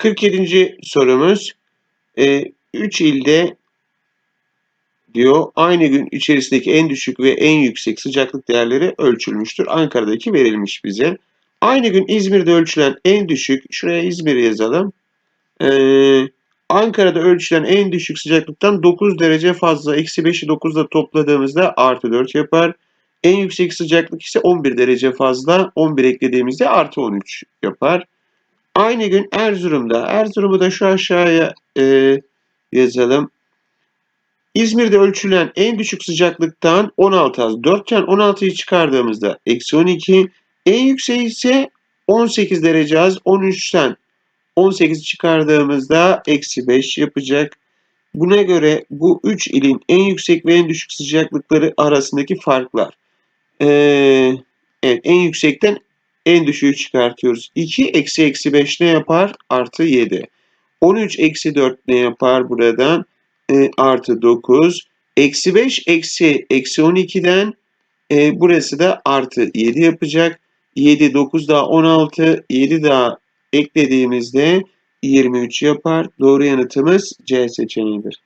47. sorumuz. 3 ilde diyor aynı gün içerisindeki en düşük ve en yüksek sıcaklık değerleri ölçülmüştür. Ankara'daki verilmiş bize. Aynı gün İzmir'de ölçülen en düşük, şuraya İzmir yazalım. Ee, Ankara'da ölçülen en düşük sıcaklıktan 9 derece fazla. Eksi 5'i 9'da topladığımızda artı 4 yapar. En yüksek sıcaklık ise 11 derece fazla. 11 eklediğimizde artı 13 yapar. Aynı gün Erzurum'da. Erzurum'u da şu aşağıya e, yazalım. İzmir'de ölçülen en düşük sıcaklıktan 16 az. 4'ten 16'yı çıkardığımızda eksi 12. En yüksek ise 18 derece az. 13'ten 18 çıkardığımızda eksi 5 yapacak. Buna göre bu 3 ilin en yüksek ve en düşük sıcaklıkları arasındaki farklar. Ee, evet en yüksekten en düşüğü çıkartıyoruz. 2 eksi eksi 5 ne yapar? Artı 7. 13 eksi 4 ne yapar buradan? E, artı 9. Eksi 5 eksi eksi 12'den e, burası da artı 7 yapacak. 7, 9 daha 16, 7 daha eklediğimizde 23 yapar. Doğru yanıtımız C seçeneğidir.